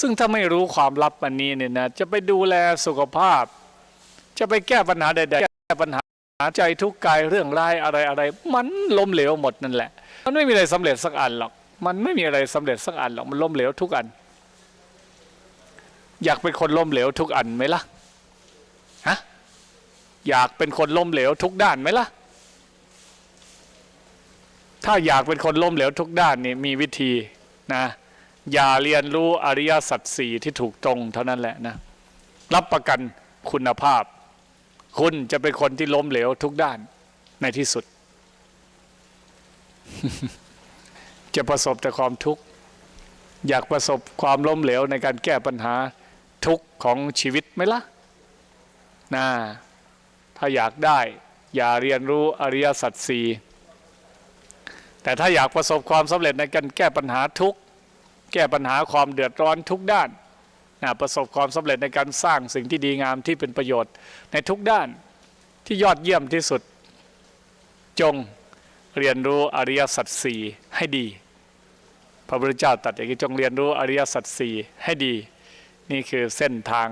ซึ่งถ้าไม่รู้ความลับอันนี้เนี่ยนะจะไปดูแลสุขภาพ จะไปแก้ปัญหาใดๆแก้ปัญหาใจทุกข์กายเรื่องร้ายอะไรอะไรๆมันล้มเหลวหมดนั่นแหละ มันไม่มีอะไรสำเร็จสักอันหรอก มันไม่มีอะไรสำเร็จสักอันหรอกมันล้มเหลวทุกอัน อยากเป็นคนล้มเหลวทุกอันไหมล่ะฮะอยากเป็นคนล้มเหลวทุกด้านไหมล่ะถ้าอยากเป็นคนล้มเหลวทุกด้านนี่มีวิธีนะ อย่าเรียนรู้อริยสัจสี่ที่ถูกตรงเท่านั้นแหละนะ รับประกันคุณภาพ คุณจะเป็นคนที่ล้มเหลวทุกด้านในที่สุด จะประสบแต่ความทุกข์ อยากประสบความล้มเหลวในการแก้ปัญหาทุกข์ของชีวิตไหมล่ะนะถ้าอยากได้ อย่าเรียนรู้อริยสัจสี่แต่ถ้าอยากประสบความสำเร็จในการแก้ปัญหาทุกข์ แก้ปัญหาความเดือดร้อนทุกด้านนะประสบความสำเร็จในการสร้างสิ่งที่ดีงามที่เป็นประโยชน์ในทุกด้านที่ยอดเยี่ยมที่สุด จงเรียนรู้อริยสัจสี่ให้ดี พระพุทธเจ้าตรัสอย่างนี้จงเรียนรู้อริยสัจสี่ให้ดี นี่คือเส้นทาง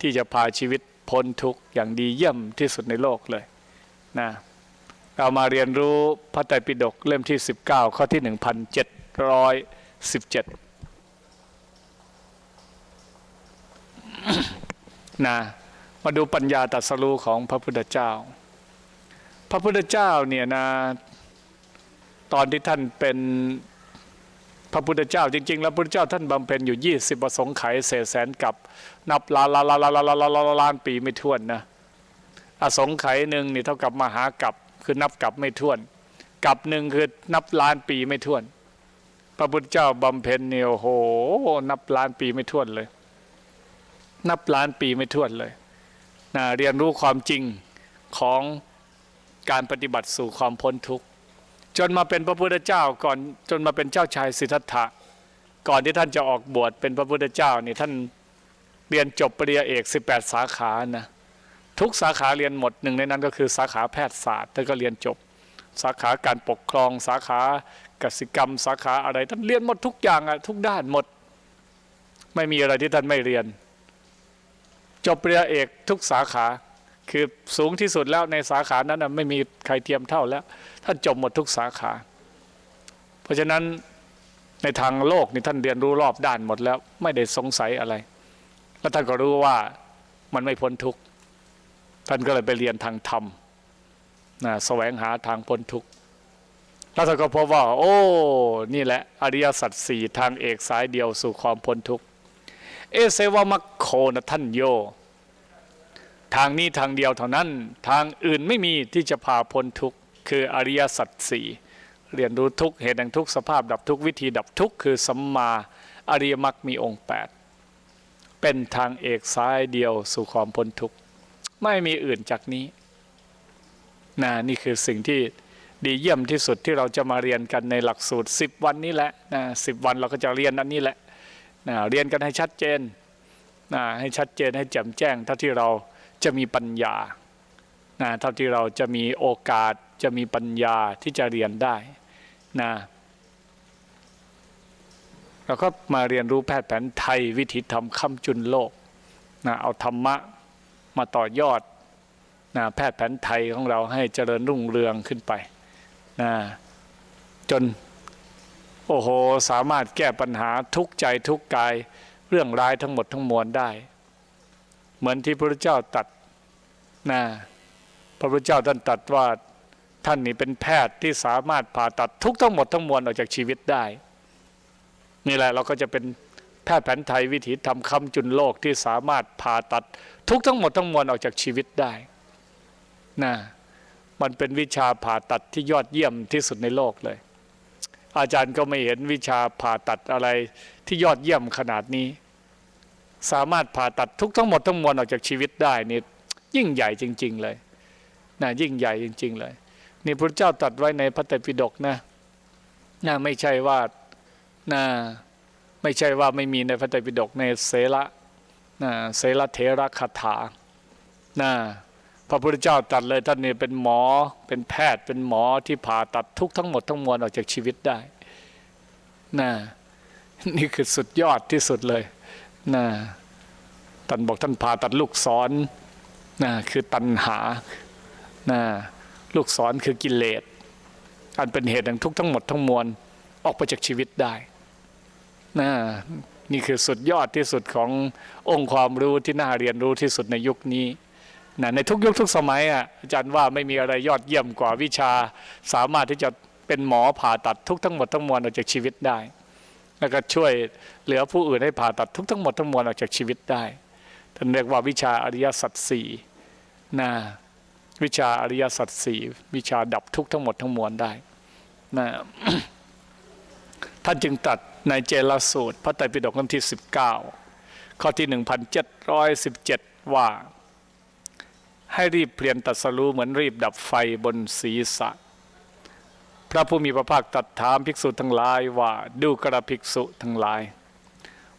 ที่จะพาชีวิตพ้นทุกข์อย่างดีเยี่ยมที่สุดในโลกเลยนะเรามาเรียนรู้พระไตรปิฎกเล่มที่ 19 ข้อที่ 1717นะมาดูปัญญาตรัสรู้ของพระพุทธเจ้า พระพุทธเจ้าเนี่ยนะตอนที่ท่านเป็นพระพุทธเจ้าจริงๆ แล้วพระพุทธเจ้าท่านบำเพ็ญอยู่20ประสงค์ไขยเศษแสนกับ นับล้านล้านล้านล้านล้านล้านล้านล้านปีไม่ถ้วนนะอสงไขยหนึ่งนี่เท่ากับมหากับคือนับกับไม่ถ้วน กับหนึ่งคือนับล้านปีไม่ถ้วน พระพุทธเจ้าบำเพ็ญเนี่ยโห นับล้านปีไม่ถ้วนเลย นับล้านปีไม่ถ้วนเลยนะเรียนรู้ความจริงของการปฏิบัติสู่ความพ้นทุกข์จนมาเป็นพระพุทธเจ้าก่อนจนมาเป็นเจ้าชายสิทธัตถะก่อนที่ท่านจะออกบวชเป็นพระพุทธเจ้านี่ท่านเรียนจบปริญญาเอก 18 สาขานะทุกสาขาเรียนหมดหนึ่งในนั้นก็คือสาขาแพทยศาสตร์ท่านก็เรียนจบ สาขาการปกครองสาขา กสิกรรมสาขาอะไร ท่านเรียนหมดทุกอย่างอะทุกด้านหมด ไม่มีอะไรที่ท่านไม่เรียน จบปริญญาเอกทุกสาขา คือสูงที่สุดแล้วในสาขานั้นนะไม่มีใครเทียมเท่าแล้ว ท่านจบหมดทุกสาขา เพราะฉะนั้นในทางโลกนี่ท่านเรียนรู้รอบด้านหมดแล้ว ไม่ได้สงสัยอะไร แล้วท่านก็รู้ว่ามันไม่พ้นทุกข์ท่านก็เลยไปเรียนทางธรรมนะแสวงหาทางพ้นทุกข์ แล้วท่านก็พบว่า โอ้ นี่แหละ อริยสัจสี่ทางเอกสายเดียวสู่ความพ้นทุกข์ เอเซวามัคโคนะท่านโย ทางนี้ทางเดียวเท่านั้น ทางอื่นไม่มีที่จะพาพ้นทุกข์ คืออริยสัจสี่เรียนรู้ทุกเหตุแห่งทุกสภาพดับทุกวิธีดับทุกคือสัมมาอริยมรรคมีองค์ 8 เป็นทางเอกซ้ายเดียวสู่ความพ้นทุกข์ ไม่มีอื่นจากนี้นะนี่คือสิ่งที่ ดีเยี่ยมที่สุดที่เราจะมาเรียนกันในหลักสูตร 10 วันนี้แหละนะสิวันเราก็จะเรียนอันนี้แหละนะเรียนกันให้ชัดเจนนะให้ชัดเจนให้แจ่มแจ้งเท่าที่เราจะมีปัญญานะเท่าที่เราจะมีโอกาสจะมีปัญญาที่จะเรียนได้นะเราก็มาเรียนรู้แพทย์แผนไทยวิถีธรรมคำจุนโลกนะเอาธรรมะมาต่อยอดนะแพทย์แผนไทยของเราให้เจริญรุ่งเรืองขึ้นไป นะจนโอ้โหสามารถแก้ปัญหาทุกใจทุกกายเรื่องร้ายทั้งหมดทั้งมวลได้ เหมือนที่พระเจ้าตัดนะพระพุทธเจ้าท่านตรัสว่าท่านนี่เป็นแพทย์ที่สามารถผ่าตัดทุกทั้งหมดทั้งมวลออกจากชีวิตได้ นี่แหละเราก็จะเป็นแพทย์แผนไทยวิถีธรรมคำจุนโลกที่สามารถผ่าตัดทุกทั้งหมดทั้งมวลออกจากชีวิตได้นะ มันเป็นวิชาผ่าตัดที่ยอดเยี่ยมที่สุดในโลกเลย อาจารย์ก็ไม่เห็นวิชาผ่าตัดอะไรที่ยอดเยี่ยมขนาดนี้ สามารถผ่าตัดทุกทั้งหมดทั้งมวลออกจากชีวิตได้นี่ยิ่งใหญ่จริง ๆ เลยนะยิ่งใหญ่จริง ๆ เลย นี่พระเจ้าตรัสไว้ในพระไตรปิฎกนะนะไม่ใช่ว่านะไม่ใช่ว่าไม่มีในพระไตรปิฎกในเสละนะเสละเทระคาถานะ พระพุทธเจ้าตรัสเลยท่านนี่เป็นหมอเป็นแพทย์เป็นหมอที่ผ่าตัดทุกทั้งหมดทั้งมวลออกจากชีวิตได้นะนี่คือสุดยอดที่สุดเลยนะท่านบอกท่านผ่าตัดลูกศรนะคือตัณหานะลูกศรคือกิเลสอันเป็นเหตุแห่งทุกทั้งหมดทั้งมวลออกไปจากชีวิตได้นะนี่คือสุดยอดที่สุดขององค์ความรู้ที่น่าเรียนรู้ที่สุดในยุคนี้ นะในทุกยุคทุกสมัยอะอาจารย์ว่าไม่มีอะไรยอดเยี่ยมกว่าวิชา สามารถที่จะเป็นหมอผ่าตัดทุกทั้งหมดทั้งมวลออกจากชีวิตได้ แล้วก็ช่วยเหลือผู้อื่นให้ผ่าตัดทุกทั้งหมดทั้งมวลออกจากชีวิตได้ท่านเรียกว่าวิชาอริยสัจสี่นะวิชาอริยสัจสี่วิชาดับทุกทั้งหมดทั้งมวลได้นะท่านจึงตัดในเจลสูตร พระไตรปิฎกเล่มที่ 19 ข้อที่ 1717 ว่า ให้รีบเปลี่ยนตัดสรู้เหมือนรีบดับไฟบนศีรษะ พระผู้มีพระภาคตรัดถามภิกษุทั้งหลายว่าดูกระภิกษุทั้งหลาย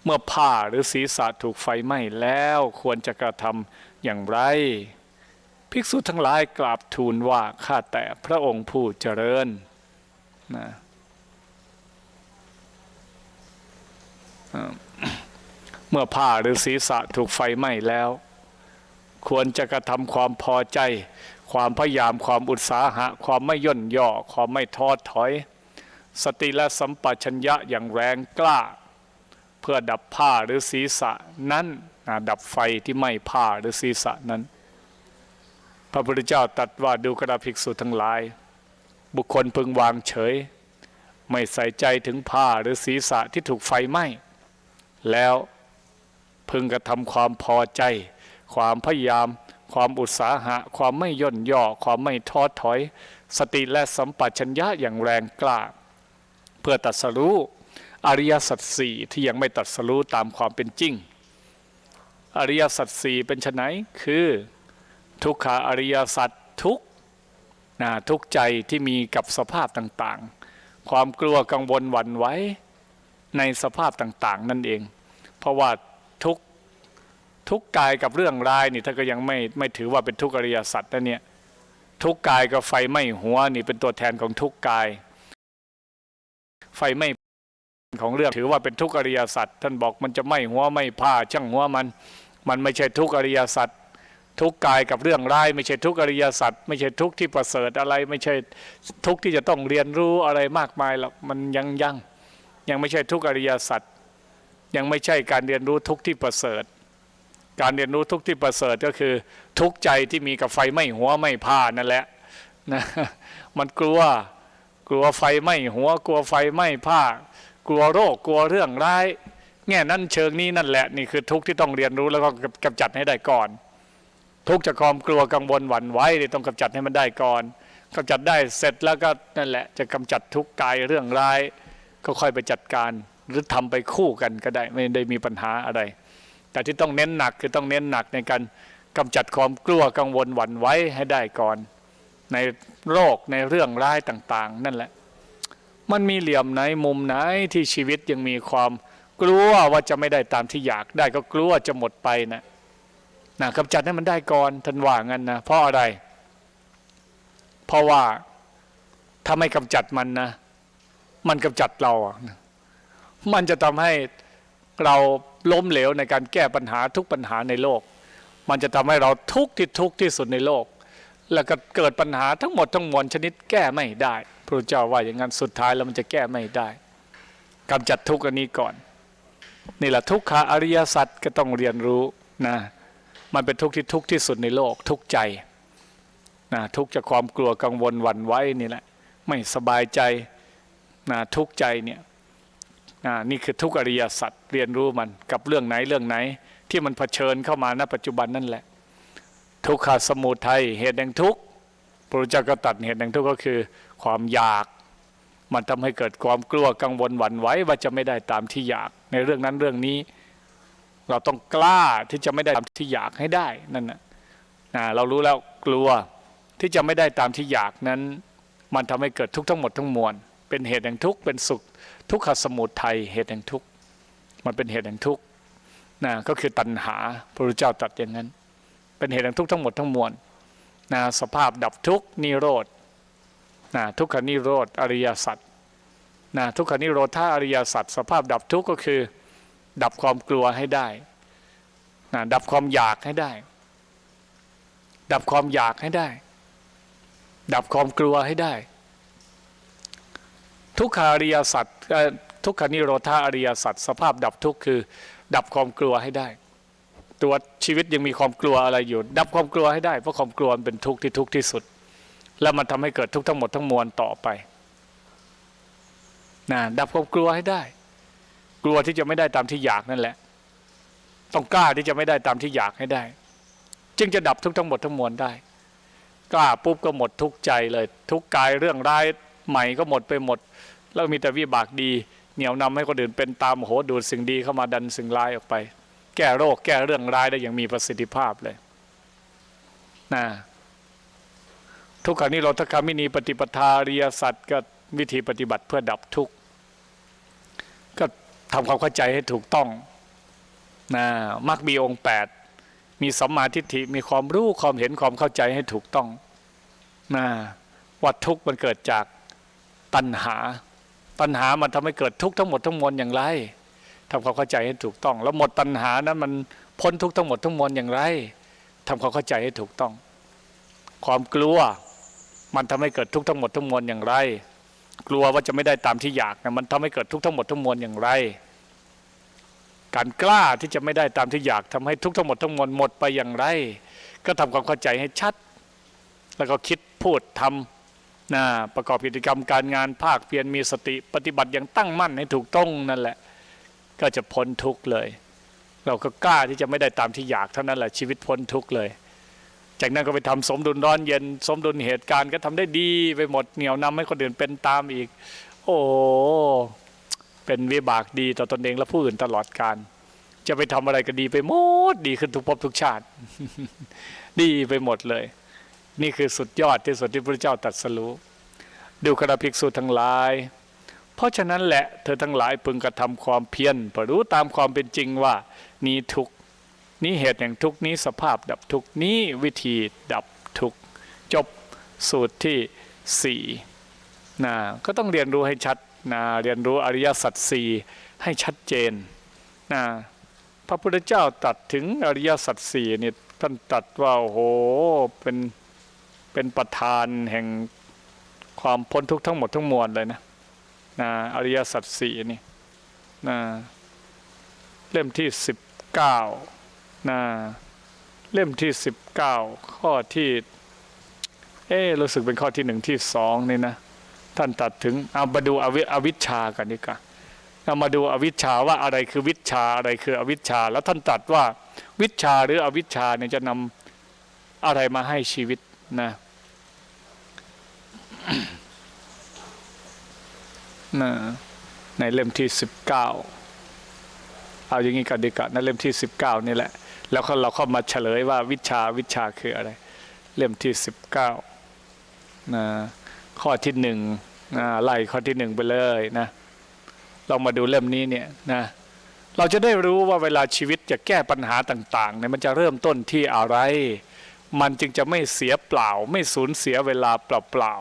เมื่อผ้าหรือศีรษะถูกไฟไหม้แล้วควรจะกระทำอย่างไร ภิกษุทั้งหลายกราบทูลว่าข้าแต่พระองค์ผู้เจริญนะเมื่อผ้าหรือศีรษะถูกไฟไหม้แล้ว ควรจะกระทำความพอใจ ความพยายามความอุตสาหะ ความไม่ย่นย่อ ความไม่ท้อถอย สติและสัมปชัญญะอย่างแรงกล้า เพื่อดับผ้าหรือศีรษะนั้นดับไฟที่ไหม้ผ้าหรือศีรษะนั้น พระพุทธเจ้าตรัสว่าดูกระภิกษุทั้งหลาย บุคคลพึงวางเฉย ไม่ใส่ใจถึงผ้าหรือศีรษะที่ถูกไฟไหม้แล้วพึงกระทำความพอใจ ความพยายาม ความอุตสาหะ ความไม่ย่นย่อ ความไม่ท้อถอย สติและสัมปชัญญะอย่างแรงกล้า เพื่อตัดสรู้อริยสัจสี่ที่ยังไม่ตัดสรู้ตามความเป็นจริง อริยสัจสี่เป็นไนคือทุกขาอริยสัจทุกนะทุกใจที่มีกับสภาพต่างๆ ความกลัวกังวลหวั่นไหวในสภาพต่างๆ นั่นเอง เพราะว่า ทุกกายกับเรื่องร้ายนี่ถ้านก็ยังไม่ไม่ถือว่าเป็นทุกอริยสัจนะเนี่ยทุกกายกับไฟไหม้หัวนี่เป็นตัวแทนของทุกกาย ไฟไหม้ของเรื่องถือว่าเป็นทุกอริยสัจท่านบอกมันจะไหม้หัวไหม้ผ้าช่างหัวมัน มันไม่ใช่ทุกอริยสัจทุกกายกับเรื่องร้ายไม่ใช่ทุกอริยสัจไม่ใช่ทุกที่ประเสริฐอะไร ไม่ใช่ทุกที่จะต้องเรียนรู้อะไรมากมายหรอกมันยังยังยังไม่ใช่ทุกอริยสัจยังไม่ใช่การเรียนรู้ทุกที่ประเสริฐ การเรียนรู้ทุกที่ประเสริฐก็คือ ทุกใจที่มีกับไฟไหม้หัวไหม้ผ้านั่นแหละนะมันกลัวกลัวไฟไหม้หัวกลัวไฟไหม้ผ้ากลัวโรคกลัวเรื่องร้ายแง่นั้นเชิงนี้นั่นแหละนี่คือทุกที่ต้องเรียนรู้แล้วก็กำจัดให้ได้ก่อน ทุกจากความกลัวกังวลหวั่นไหวนี่ต้องกำจัดให้มันได้ก่อนกำจัดได้เสร็จแล้วก็นั่นแหละ จะกำจัดทุกกายเรื่องร้ายก็ค่อยไปจัดการ หรือทำไปคู่กันก็ได้ไม่ได้มีปัญหาอะไร แต่ที่ต้องเน้นหนักคือต้องเน้นหนักในการกำจัดความกลัวกังวลหวั่นไหวให้ได้ก่อน ในโรคในเรื่องร้ายต่างๆ นั่นแหละ มันมีเหลี่ยมไหนมุมไหนที่ชีวิตยังมีความกลัวว่าจะไม่ได้ตามที่อยากได้ก็กลัวจะหมดไปนะนะกำจัดให้มันได้ก่อนท่านว่างั้นนะเพราะอะไร เพราะว่าถ้าไม่กำจัดมันนะ มันกำจัดเราอะมันจะทำให้ เราล้มเหลวในการแก้ปัญหาทุกปัญหาในโลก มันจะทำให้เราทุกข์ที่ทุกข์ที่สุดในโลก แล้วก็เกิดปัญหาทั้งหมดทั้งมวลชนิดแก้ไม่ได้พระเจ้าว่าอย่างนั้นสุดท้ายแล้วมันจะแก้ไม่ได้กำจัดทุกข์อันนี้ก่อนนี่แหละทุกขาอริยสัจก็ต้องเรียนรู้นะมันเป็นทุกข์ที่ทุกข์ที่สุดในโลก ทุกข์ใจนะทุกข์จากความกลัวกังวลหวั่นไหวนี่แหละไม่สบายใจนะทุกข์ใจเนี่ย นี่คือทุกข์อริยสัจเรียนรู้มันกับเรื่องไหนเรื่องไหน ที่มันเผชิญเข้ามาณปัจจุบันนั่นแหละ ทุกขสมุทัยเหตุแห่งทุกข์พระเจ้าก็ตัดเหตุแห่งทุกข์ก็คือ ความอยาก มันทำให้เกิดความกลัวกังวลหวั่นไหวว่าจะไม่ได้ตามที่อยากในเรื่องนั้นเรื่องนี้ เราต้องกล้าที่จะไม่ได้ตามที่อยากให้ได้นั่นนะนะเรารู้แล้วกลัวที่จะไม่ได้ตามที่อยากนั้น มันทำให้เกิดทุกข์ทั้งหมดทั้งมวล เป็นเหตุแห่งทุกข์เป็นสุข ทุกขสมุทัยเหตุแห่งทุกข์มันเป็นเหตุแห่งทุกข์นะก็คือตัณหาพระพุทธเจ้าตรัสอย่างนั้น เป็นเหตุแห่งทุกข์ทั้งหมดทั้งมวลนะสภาพดับทุกข์นิโรธนะทุกขานิโรธอริยสัจนะทุกขานิโรธาอริยสัจสภาพดับทุกข์ก็คือ ดับความกลัวให้ได้นะดับความอยากให้ได้ ดับความอยากให้ได้ ดับความกลัวให้ได้ ทุกขาริยสัตว์ทุกขานิโรธาอริยสัตว์สภาพดับทุกข์คือ ดับความกลัวให้ได้ ตัวชีวิตยังมีความกลัวอะไรอยู่ ดับความกลัวให้ได้เพราะความกลัวเป็นทุกข์ที่ทุกข์ที่สุด แล้วมันทำให้เกิดทุกข์ทั้งหมดทั้งมวลต่อไปนะดับความกลัวให้ได้ กลัวที่จะไม่ได้ตามที่อยากนั่นแหละ ต้องกล้าที่จะไม่ได้ตามที่อยากให้ได้ จึงจะดับทุกข์ทั้งหมดทั้งมวลได้ กล้าปุ๊บก็หมดทุกข์ใจเลย ทุกข์กายเรื่องร้าย ใหม่ก็หมดไปหมด แล้วมีแต่วิบากดี เหนี่ยวนำให้คนอื่นเป็นตามโหดูดสิ่งดีเข้ามาดันสิ่งร้ายออกไป แก้โรคแก้เรื่องร้ายได้อย่างมีประสิทธิภาพเลยนะทุกขานิโรธคามินีปฏิปทาอริยสัจก็วิธีปฏิบัติเพื่อดับทุกข์ก็ทำความเข้าใจให้ถูกต้องนะมักมีองค์แปดมีสัมมาทิฏฐิมีความรู้ความเห็นความเข้าใจให้ถูกต้องนะว่าทุกข์มันเกิดจาก ตัณหา ตัณหามันทำให้เกิดทุกข์ทั้งหมดทั้งมวลอย่างไรทำความเข้าใจให้ถูกต้อง แล้วหมดตัณหานั้นมันพ้นทุกข์ทั้งหมดทั้งมวลอย่างไรทำความเข้าใจให้ถูกต้อง ความกลัวมันทำให้เกิดทุกข์ทั้งหมดทั้งมวลอย่างไร กลัวว่าจะไม่ได้ตามที่อยากนะมันทำให้เกิดทุกข์ทั้งหมดทั้งมวลอย่างไร การกล้าที่จะไม่ได้ตามที่อยากทำให้ทุกข์ทั้งหมดทั้งมวลหมดไปอย่างไร ก็ทำความเข้าใจให้ชัด แล้วก็คิดพูดทำ นะประกอบกิจกรรมการงานภาคเพียรมีสติปฏิบัติอย่างตั้งมั่นให้ถูกต้องนั่นแหละ ก็จะพ้นทุกข์เลย เราก็กล้าที่จะไม่ได้ตามที่อยากเท่านั้นแหละชีวิตพ้นทุกข์เลย จากนั้นก็ไปทำสมดุลร้อนเย็น สมดุลเหตุการณ์ก็ทำได้ดีไปหมดเหนียวนำให้คนอื่นเป็นตามอีก โอ้เป็นวิบากดีต่อตนเองและผู้อื่นตลอดการจะไปทำอะไรก็ดีไปหมดดีขึ้นทุกภพทุกชาติ ดีไปหมดเลย นี่คือสุดยอดที่สุดที่พระเจ้าตรัดสรู้ดูกระภิกษุทั้งหลาย เพราะฉะนั้นแหละเธอทั้งหลายพึงกระทำความเพียรพอรู้ตามความเป็นจริงว่านี้ทุกนี้เหตุแห่งทุกนี้สภาพดับทุกนี้วิธีดับทุกจบสูตรที่สี่นะก็ต้องเรียนรู้ให้ชัดนะเรียนรู้อริยสัจสี่ให้ชัดเจนนะพระพุทธเจ้าตรัสถึงอริยสัจสี่เนี่ยท่านตรัสว่าโอ้โหเป็น เป็นประธานแห่งความพ้นทุกข์ทั้งหมดทั้งมวลเลยนะนะอริยสัจสี่นี่นะเล่มที่สิบเก้านะเล่มที่สิบเก้าข้อที่ เอ๊รู้สึกเป็นข้อที่หนึ่งที่สองนี่นะ ท่านตัดถึงเอามาดูอวิอวิชากันดีกว่าเอามาดูอวิชชาว่าอะไรคือวิชาอะไรคืออวิชชา แล้วท่านตัดว่าวิชชาหรืออวิชชาเนี่ยจะนำอะไรมาให้ชีวิต นะนะในเล่มที่สิบเก้าเอาอย่างนี้กันดีกว่าในเล่มที่สิบเก้านี่แหละ แล้วเราเข้ามาเฉลยว่าวิชาวิชาคืออะไร เล่มที่สิบเก้านะข้อที่หนึ่งนะไล่ข้อที่หนึ่งไปเลยนะเรามาดูเล่มนี้เนี่ยนะเราจะได้รู้ว่าเวลาชีวิตจะแก้ปัญหาต่างๆเนี่ยมันจะเริ่มต้นที่อะไร มันจึงจะไม่เสียเปล่า ไม่สูญเสียเวลาเปล่า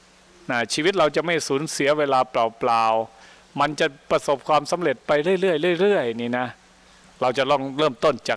ๆนะชีวิตเราจะไม่สูญเสียเวลาเปล่าๆมันจะประสบความสำเร็จไปเรื่อยๆเรื่อยๆนี่นะ เราจะลองเริ่มต้นจาก